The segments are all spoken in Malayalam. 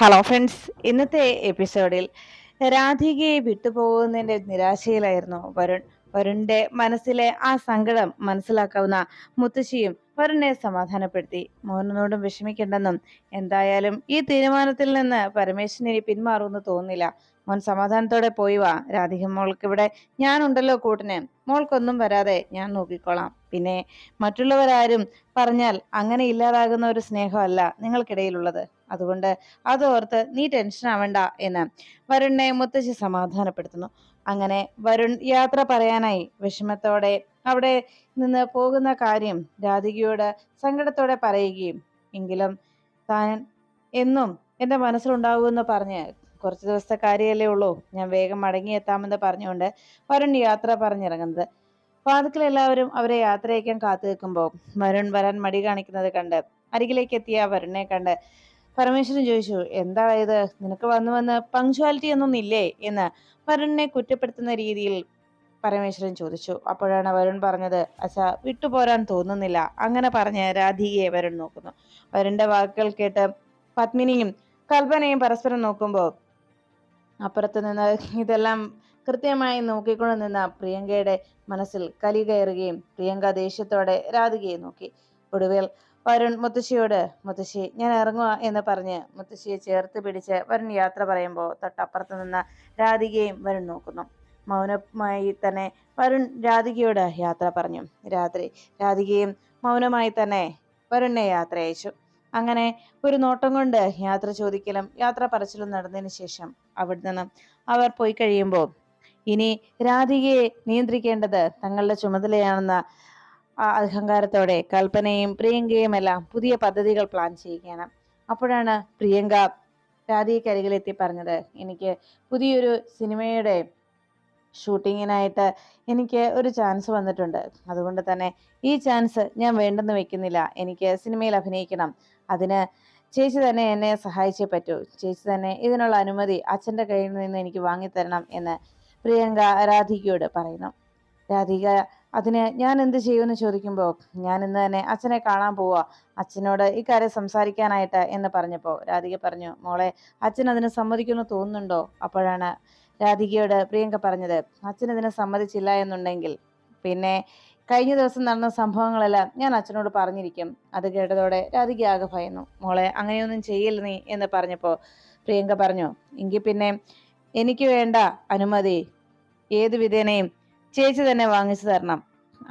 ഹലോ ഫ്രണ്ട്സ് ഇന്നത്തെ എപ്പിസോഡിൽ രാധികയെ വിട്ടുപോകുന്നതിന്റെ നിരാശയിലായിരുന്നു വരുൺ. വരുണിന്റെ മനസ്സിലെ ആ സങ്കടം മനസ്സിലാക്കാവുന്ന മുത്തശ്ശിയും വരുണിനെ സമാധാനപ്പെടുത്തി. മോഹനനോടും വിഷമിക്കേണ്ടെന്നും എന്തായാലും ഈ തീരുമാനത്തിൽ നിന്ന് പരമേശ്വരൻ ഇനി പിന്മാറുമെന്ന് തോന്നുന്നില്ല. മോൻ സമാധാനത്തോടെ പോയി വാ. രാധിക മോൾക്ക് ഇവിടെ ഞാനുണ്ടല്ലോ കൂട്ടിന്. മോൾക്കൊന്നും വരാതെ ഞാൻ നോക്കിക്കോളാം. പിന്നെ മറ്റുള്ളവരാരും പറഞ്ഞാൽ അങ്ങനെ ഇല്ലാതാകുന്ന ഒരു സ്നേഹമല്ല നിങ്ങൾക്കിടയിലുള്ളത്. അതുകൊണ്ട് അതോർത്ത് നീ ടെൻഷൻ ആവണ്ട എന്ന് വരുണിനെ മുത്തശ്ശി സമാധാനപ്പെടുത്തുന്നു. അങ്ങനെ വരുൺ യാത്ര പറയാനായി വിഷമത്തോടെ അവിടെ നിന്ന് പോകുന്ന കാര്യം രാധികയോട് സങ്കടത്തോടെ പറയുകയും എങ്കിലും താൻ എന്നും എന്റെ മനസ്സിലുണ്ടാവുമെന്ന് പറഞ്ഞ് കുറച്ച് ദിവസത്തെ കാര്യമല്ലേ ഉള്ളൂ. ഞാൻ വേഗം മടങ്ങിയെത്താമെന്ന് പറഞ്ഞുകൊണ്ട് വരുൺ യാത്ര പറഞ്ഞിറങ്ങുന്നത്. വാതുക്കൾ എല്ലാവരും അവരെ യാത്രയക്കാൻ കാത്തു നിൽക്കുമ്പോൾ വരുൺ വരാൻ മടി കാണിക്കുന്നത് കണ്ട് അരികിലേക്ക് എത്തിയ വരുണിനെ കണ്ട് പരമേശ്വരൻ ചോദിച്ചു എന്താ ഇത് നിനക്ക് വന്നു വന്ന് പങ്ക്ച്വാലിറ്റി ഒന്നും ഇല്ലേ എന്ന് വരുണിനെ കുറ്റപ്പെടുത്തുന്ന രീതിയിൽ പരമേശ്വരൻ ചോദിച്ചു. അപ്പോഴാണ് വരുൺ പറഞ്ഞത് അച്ഛ വിട്ടുപോരാൻ തോന്നുന്നില്ല. അങ്ങനെ പറഞ്ഞ് രാധികയെ വരുൺ നോക്കുന്നു. വരുണിന്റെ വാക്കുകൾ കേട്ട് പത്മിനിയും കൽപ്പനയും പരസ്പരം നോക്കുമ്പോൾ അപ്പുറത്ത് നിന്ന് ഇതെല്ലാം കൃത്യമായി നോക്കിക്കൊണ്ട് നിന്ന പ്രിയങ്കയുടെ മനസ്സിൽ കലി കയറുകയും പ്രിയങ്ക ദേഷ്യത്തോടെ രാധികയെ നോക്കി. ഒടുവിൽ വരുൺ മുത്തശ്ശിയോട് മുത്തശ്ശി ഞാൻ ഇറങ്ങുക എന്ന് പറഞ്ഞ് മുത്തശ്ശിയെ ചേർത്ത് പിടിച്ച് വരുൺ യാത്ര പറയുമ്പോൾ തൊട്ടപ്പുറത്ത് നിന്ന് രാധികയും വരുൺ നോക്കുന്നു. മൗനമായി തന്നെ വരുൺ രാധികയോട് യാത്ര പറഞ്ഞു. രാത്രി രാധികയും മൗനമായി തന്നെ വരുണിനെ യാത്ര അയച്ചു. അങ്ങനെ ഒരു നോട്ടം കൊണ്ട് യാത്ര ചോദിക്കലും യാത്ര പറച്ചിലും നടന്നതിന് ശേഷം അവിടെ നിന്ന് അവർ പോയി കഴിയുമ്പോൾ ഇനി രാധികയെ നിയന്ത്രിക്കേണ്ടത് തങ്ങളുടെ ചുമതലയാണെന്ന അഹങ്കാരത്തോടെ കൽപ്പനയും പ്രിയങ്കയും എല്ലാം പുതിയ പദ്ധതികൾ പ്ലാൻ ചെയ്യുകയാണ്. അപ്പോഴാണ് പ്രിയങ്ക രാധികക്കരികിലെത്തി പറഞ്ഞത് എനിക്ക് പുതിയൊരു സിനിമയുടെ ഷൂട്ടിങ്ങിനായിട്ട് എനിക്ക് ഒരു ചാൻസ് വന്നിട്ടുണ്ട്. അതുകൊണ്ട് തന്നെ ഈ ചാൻസ് ഞാൻ വേണ്ടെന്ന് വെക്കുന്നില്ല. എനിക്ക് സിനിമയിൽ അഭിനയിക്കണം. അതിന് ചേച്ചി തന്നെ എന്നെ സഹായിച്ചേ പറ്റൂ. ചേച്ചി തന്നെ ഇതിനുള്ള അനുമതി അച്ഛന്റെ കയ്യിൽ നിന്ന് എനിക്ക് വാങ്ങിത്തരണം എന്ന് പ്രിയങ്ക രാധികയോട് പറയുന്നു. രാധിക അതിന് ഞാൻ എന്ത് ചെയ്യുമെന്ന് ചോദിക്കുമ്പോൾ ഞാൻ ഇന്ന് തന്നെ അച്ഛനെ കാണാൻ പോവാ. അച്ഛനോട് ഇക്കാര്യം സംസാരിക്കാനായിട്ട് എന്ന് പറഞ്ഞപ്പോൾ രാധിക പറഞ്ഞു മോളെ അച്ഛൻ അതിന് സമ്മതിക്കുമെന്ന് തോന്നുന്നുണ്ടോ? അപ്പോഴാണ് രാധികയോട് പ്രിയങ്ക പറഞ്ഞത് അച്ഛൻ ഇതിന് സമ്മതിച്ചില്ല എന്നുണ്ടെങ്കിൽ പിന്നെ കഴിഞ്ഞ ദിവസം നടന്ന സംഭവങ്ങളെല്ലാം ഞാൻ അച്ഛനോട് പറഞ്ഞിരിക്കും. അത് കേട്ടതോടെ രാധിക ആകെ ഭയന്നു. മോളെ അങ്ങനെയൊന്നും ചെയ്യില്ല നീ? എന്ന് പറഞ്ഞപ്പോൾ പ്രിയങ്ക പറഞ്ഞു എങ്കിൽ പിന്നെ എനിക്ക് വേണ്ട അനുമതി. ഏത് വിധേനയും ചേച്ചി തന്നെ വാങ്ങിച്ചു തരണം.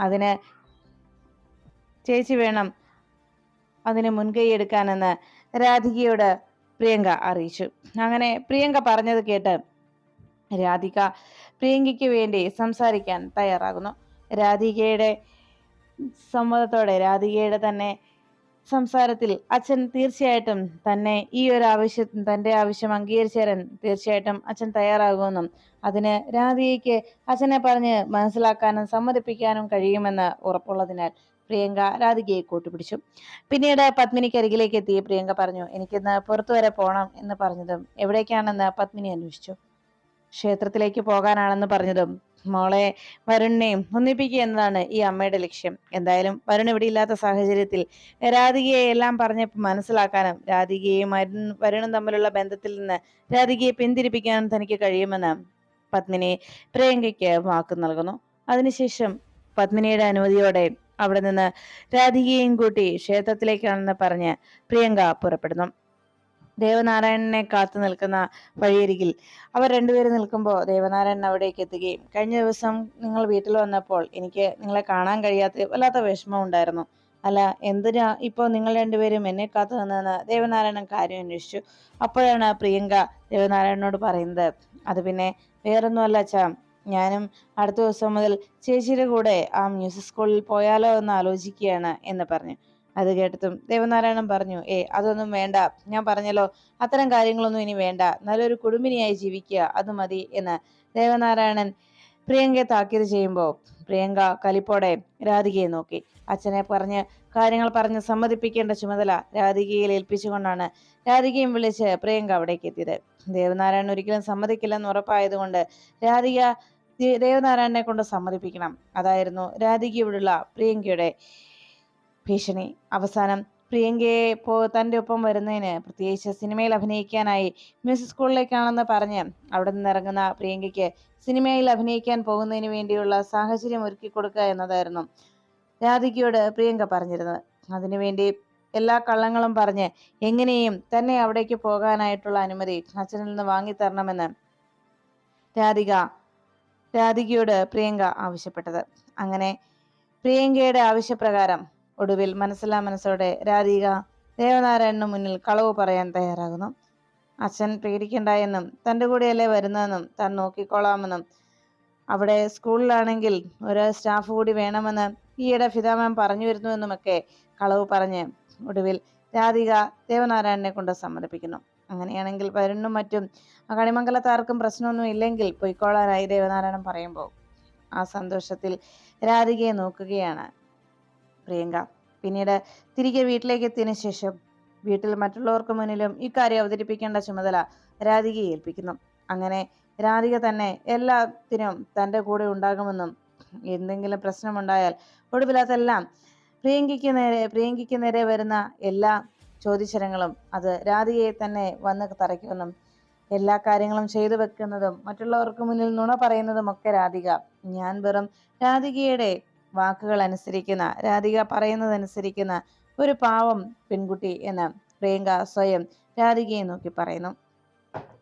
അതിന് ചേച്ചി വേണം അതിന് മുൻകൈ എടുക്കാനെന്ന് രാധികയോട് പ്രിയങ്ക അറിയിച്ചു. അങ്ങനെ പ്രിയങ്ക പറഞ്ഞത് കേട്ട് രാധിക പ്രിയങ്കയ്ക്ക് വേണ്ടി സംസാരിക്കാൻ തയ്യാറാകുന്നു. രാധികയുടെ സമ്മതത്തോടെ രാധികയുടെ തന്നെ സംസാരത്തിൽ അച്ഛൻ തീർച്ചയായിട്ടും തന്നെ ഈ ഒരു ആവശ്യം തന്റെ ആവശ്യം അംഗീകരിച്ചു തീർച്ചയായിട്ടും അച്ഛൻ തയ്യാറാകുമെന്നും അതിന് രാധികയ്ക്ക് അച്ഛനെ പറഞ്ഞ് മനസ്സിലാക്കാനും സമ്മതിപ്പിക്കാനും കഴിയുമെന്ന് ഉറപ്പുള്ളതിനാൽ പ്രിയങ്ക രാധികയെ കൂട്ടുപിടിച്ചു. പിന്നീട് പത്മിനിക്ക് അരികിലേക്ക് എത്തി പ്രിയങ്ക പറഞ്ഞു എനിക്കിന്ന് പുറത്തു വരെ പോകണം എന്ന് പറഞ്ഞതും എവിടേക്കാണെന്ന് പത്മിനി അന്വേഷിച്ചു. ക്ഷേത്രത്തിലേക്ക് പോകാനാണെന്ന് പറഞ്ഞതും മോളെ വരുണിനെയും ഒന്നിപ്പിക്കുക എന്നതാണ് ഈ അമ്മയുടെ ലക്ഷ്യം. എന്തായാലും വരുൺ ഇവിടെ ഇല്ലാത്ത സാഹചര്യത്തിൽ രാധികയെ എല്ലാം പറഞ്ഞ് മനസ്സിലാക്കാനും രാധികയും വരുണും തമ്മിലുള്ള ബന്ധത്തിൽ നിന്ന് രാധികയെ പിന്തിരിപ്പിക്കാനും തനിക്ക് കഴിയുമെന്ന് പത്മിനി പ്രിയങ്കയ്ക്ക് വാക്ക് നൽകുന്നു. അതിനുശേഷം പത്മിനിയുടെ അനുമതിയോടെ അവിടെ നിന്ന് രാധികയും കൂട്ടി ക്ഷേത്രത്തിലേക്കാണെന്ന് പറഞ്ഞ് പ്രിയങ്ക പുറപ്പെടുന്നു. ദേവനാരായണനെ കാത്തു നിൽക്കുന്ന വഴിയരികിൽ അവർ രണ്ടുപേരും നിൽക്കുമ്പോൾ ദേവനാരായണൻ അവിടേക്ക് എത്തുകയും കഴിഞ്ഞ ദിവസം നിങ്ങൾ വീട്ടിൽ വന്നപ്പോൾ എനിക്ക് നിങ്ങളെ കാണാൻ കഴിയാത്ത വല്ലാത്ത വിഷമം ഉണ്ടായിരുന്നു. അല്ല എന്തിനാ ഇപ്പോൾ നിങ്ങൾ രണ്ടുപേരും എന്നെ കാത്തു നിന്നെന്ന് ദേവനാരായണൻ കാര്യം അന്വേഷിച്ചു. അപ്പോഴാണ് പ്രിയങ്ക ദേവനാരായണനോട് പറയുന്നത്. അത് പിന്നെ വേറൊന്നുമല്ല അച്ഛാ ഞാനും അടുത്ത ദിവസം മുതൽ ചേച്ചിയുടെ കൂടെ ആ മ്യൂസിക് സ്കൂളിൽ പോയാലോ എന്ന് ആലോചിക്കുകയാണ് എന്ന് പറഞ്ഞു. അത് കേട്ടതും ദേവനാരായണൻ പറഞ്ഞു ഏ അതൊന്നും വേണ്ട. ഞാൻ പറഞ്ഞല്ലോ അത്തരം കാര്യങ്ങളൊന്നും ഇനി വേണ്ട. നല്ലൊരു കുടുംബിനിയായി ജീവിക്കുക അത് മതി എന്ന് ദേവനാരായണൻ പ്രിയങ്കയെ താക്കീത് ചെയ്യുമ്പോൾ പ്രിയങ്ക കലിപ്പോടെ രാധികയെ നോക്കി. അച്ഛനെ പറഞ്ഞ് കാര്യങ്ങൾ പറഞ്ഞ് സമ്മതിപ്പിക്കേണ്ട ചുമതല രാധികയിൽ ഏൽപ്പിച്ചുകൊണ്ടാണ് രാധികയും വിളിച്ച് പ്രിയങ്ക അവിടേക്ക് എത്തിയത്. ദേവനാരായണൻ ഒരിക്കലും സമ്മതിക്കില്ലെന്ന് ഉറപ്പായതുകൊണ്ട് രാധിക ദേവനാരായണനെ കൊണ്ട് സമ്മതിപ്പിക്കണം. അതായിരുന്നു രാധികയോടുള്ള പ്രിയങ്കയുടെ ഭീഷണി. അവസാനം പ്രിയങ്കയെ പോ തന്റെ ഒപ്പം വരുന്നതിന് പ്രത്യേകിച്ച് സിനിമയിൽ അഭിനയിക്കാനായി മ്യൂസിക് സ്കൂളിലേക്കാണെന്ന് പറഞ്ഞ് അവിടെ നിന്നിറങ്ങുന്ന പ്രിയങ്കയ്ക്ക് സിനിമയിൽ അഭിനയിക്കാൻ പോകുന്നതിന് വേണ്ടിയുള്ള സാഹചര്യം ഒരുക്കി കൊടുക്കുക എന്നതായിരുന്നു രാധികയോട് പ്രിയങ്ക പറഞ്ഞിരുന്നത്. അതിനുവേണ്ടി എല്ലാ കള്ളങ്ങളും പറഞ്ഞ് എങ്ങനെയും തന്നെ അവിടേക്ക് പോകാനായിട്ടുള്ള അനുമതി അച്ഛനിൽ നിന്ന് വാങ്ങിത്തരണമെന്ന് രാധിക രാധികയോട് പ്രിയങ്ക ആവശ്യപ്പെട്ടത്. അങ്ങനെ പ്രിയങ്കയുടെ ആവശ്യപ്രകാരം ഒടുവിൽ മനസ്സിലാ മനസ്സോടെ രാധിക ദേവനാരായണന് മുന്നിൽ കളവ് പറയാൻ തയ്യാറാകുന്നു. അച്ഛൻ പേടിക്കണ്ട എന്നും തന്റെ കൂടെയല്ലേ വരുന്നതെന്നും താൻ നോക്കിക്കോളാമെന്നും. അവിടെ സ്കൂളിലാണെങ്കിൽ ഒരു സ്റ്റാഫ് കൂടി വേണമെന്ന് ഈയിടെ ഫിതാമം പറഞ്ഞു വരുന്നുവെന്നുമൊക്കെ കളവ് പറഞ്ഞ് ഒടുവിൽ രാധിക ദേവനാരായണനെ കൊണ്ട് സമ്മതിപ്പിക്കുന്നു. അങ്ങനെയാണെങ്കിൽ വരണും മറ്റും കണിമംഗലത്താർക്കും പ്രശ്നമൊന്നും ഇല്ലെങ്കിൽ പൊയ്ക്കോളാനായി ദേവനാരായണൻ പറയുമ്പോൾ ആ സന്തോഷത്തിൽ രാധികയെ നോക്കുകയാണ്. പ്രിയങ്ക. പിന്നീട് തിരികെ വീട്ടിലേക്ക് എത്തിയതിനു ശേഷം വീട്ടിൽ മറ്റുള്ളവർക്ക് മുന്നിലും ഇക്കാര്യം അവതരിപ്പിക്കേണ്ട ചുമതല രാധികയെ ഏൽപ്പിക്കുന്നു. അങ്ങനെ രാധിക തന്നെ എല്ലാത്തിനും തന്റെ കൂടെ ഉണ്ടാകുമെന്നും എന്തെങ്കിലും പ്രശ്നമുണ്ടായാൽ ഒടുവിൽ അതെല്ലാം പ്രിയങ്കയ്ക്ക് നേരെ പ്രിയങ്കയ്ക്ക് നേരെ വരുന്ന എല്ലാ ചോദ്യചരങ്ങളും അത് രാധികയെ തന്നെ വന്ന് തറയ്ക്കുമെന്നും എല്ലാ കാര്യങ്ങളും ചെയ്തു വെക്കുന്നതും മറ്റുള്ളവർക്ക് മുന്നിൽ നുണ പറയുന്നതും ഒക്കെ രാധിക. ഞാൻ വെറും രാധികയുടെ വാക്കുകൾ അനുസരിക്കുന്ന രാധിക പറയുന്നതനുസരിക്കുന്ന ഒരു പാവം പെൺകുട്ടി എന്ന് പ്രിയങ്ക സ്വയം രാധികയെ നോക്കി പറയുന്നു.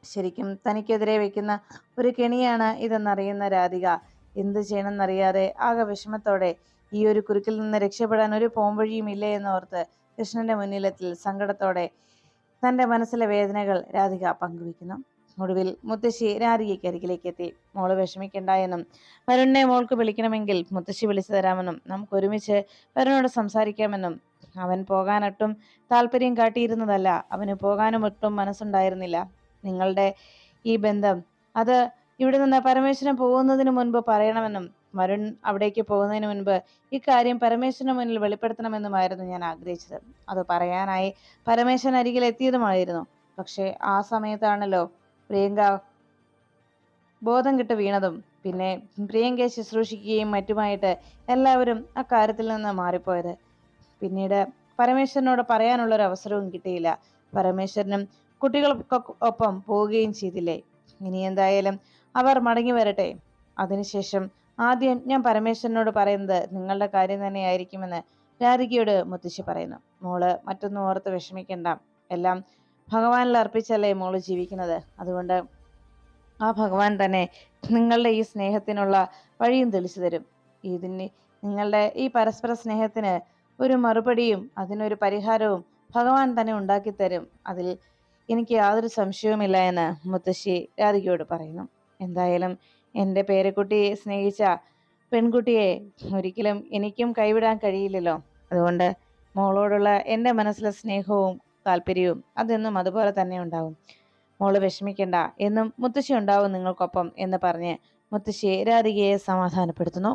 ശരിക്കും തനിക്കെതിരെ വെക്കുന്ന ഒരു കെണിയാണ് ഇതെന്നറിയുന്ന രാധിക. എന്ത് ചെയ്യണമെന്നറിയാതെ ആകെ വിഷമത്തോടെ ഈ ഒരു കുരുക്കിൽ നിന്ന് രക്ഷപ്പെടാൻ ഒരു പോംവഴിയും ഇല്ല എന്നോർത്ത് കൃഷ്ണന്റെ മുന്നിലെത്തിൽ സങ്കടത്തോടെ തന്റെ മനസ്സിലെ വേദനകൾ രാധിക പങ്കുവയ്ക്കുന്നു ഒടുവിൽ മുത്തശ്ശി രാധികയ്ക്ക് അരികിലേക്ക് എത്തി. മോൾ വിഷമിക്കണ്ട എന്നും വരുണിനെ മോൾക്ക് വിളിക്കണമെങ്കിൽ മുത്തശ്ശി വിളിച്ചു തരാമെന്നും നമുക്ക് ഒരുമിച്ച് വരുണോട് സംസാരിക്കാമെന്നും. അവൻ പോകാനൊട്ടും താല്പര്യം കാട്ടിയിരുന്നതല്ല. അവന് പോകാനും ഒട്ടും മനസ്സുണ്ടായിരുന്നില്ല. നിങ്ങളുടെ ഈ ബന്ധം അത് ഇവിടെ നിന്ന് പരമേശ്വരൻ പോകുന്നതിന് മുൻപ് പറയണമെന്നും വരുൺ അവിടേക്ക് പോകുന്നതിന് മുൻപ് ഇക്കാര്യം പരമേശ്വരന് മുന്നിൽ വെളിപ്പെടുത്തണമെന്നുമായിരുന്നു ഞാൻ ആഗ്രഹിച്ചത്. അത് പറയാനായി പരമേശ്വരൻ അരികിൽ എത്തിയതുമായിരുന്നു. പക്ഷേ ആ സമയത്താണല്ലോ പ്രിയങ്ക ബോധം കിട്ട് വീണതും പിന്നെ പ്രിയങ്കയെ ശുശ്രൂഷിക്കുകയും മറ്റുമായിട്ട് എല്ലാവരും അക്കാര്യത്തിൽ നിന്ന് മാറിപ്പോയത്. പിന്നീട് പരമേശ്വരനോട് പറയാനുള്ളൊരു അവസരവും കിട്ടിയില്ല. പരമേശ്വരനും കുട്ടികൾക്കൊപ്പം പോവുകയും ചെയ്തില്ലേ? ഇനി എന്തായാലും അവർ മടങ്ങി വരട്ടെ. അതിനുശേഷം ആദ്യം ഞാൻ പരമേശ്വരനോട് പറയുന്നത് നിങ്ങളുടെ കാര്യം തന്നെയായിരിക്കുമെന്ന് രാധികയോട് മുത്തശ്ശി പറയുന്നു. മോൾ മറ്റൊന്നും ഓർത്ത് വിഷമിക്കണ്ട. എല്ലാം ഭഗവാനിൽ അർപ്പിച്ചല്ലേ മോൾ ജീവിക്കുന്നത്? അതുകൊണ്ട് ആ ഭഗവാൻ തന്നെ നിങ്ങളുടെ ഈ സ്നേഹത്തിനുള്ള വഴിയും തെളിച്ചു തരും. ഇതിന് നിങ്ങളുടെ ഈ പരസ്പര സ്നേഹത്തിന് ഒരു മറുപടിയും അതിനൊരു പരിഹാരവും ഭഗവാൻ തന്നെ ഉണ്ടാക്കി തരും. അതിൽ എനിക്ക് യാതൊരു സംശയവുമില്ല എന്ന് മുത്തശ്ശി രാധികയോട് പറയുന്നു. എന്തായാലും എന്റെ പേരക്കുട്ടിയെ സ്നേഹിച്ച പെൺകുട്ടിയെ ഒരിക്കലും എനിക്കും കൈവിടാൻ കഴിയില്ലല്ലോ. അതുകൊണ്ട് മോളോടുള്ള എന്റെ മനസ്സിലെ സ്നേഹവും താല്പര്യവും അതെന്നും അതുപോലെ തന്നെ ഉണ്ടാവും. മോൾ വിഷമിക്കണ്ട എന്നും മുത്തശ്ശി ഉണ്ടാവും നിങ്ങൾക്കൊപ്പം എന്ന് പറഞ്ഞ് മുത്തശ്ശി രാധികയെ സമാധാനപ്പെടുത്തുന്നു.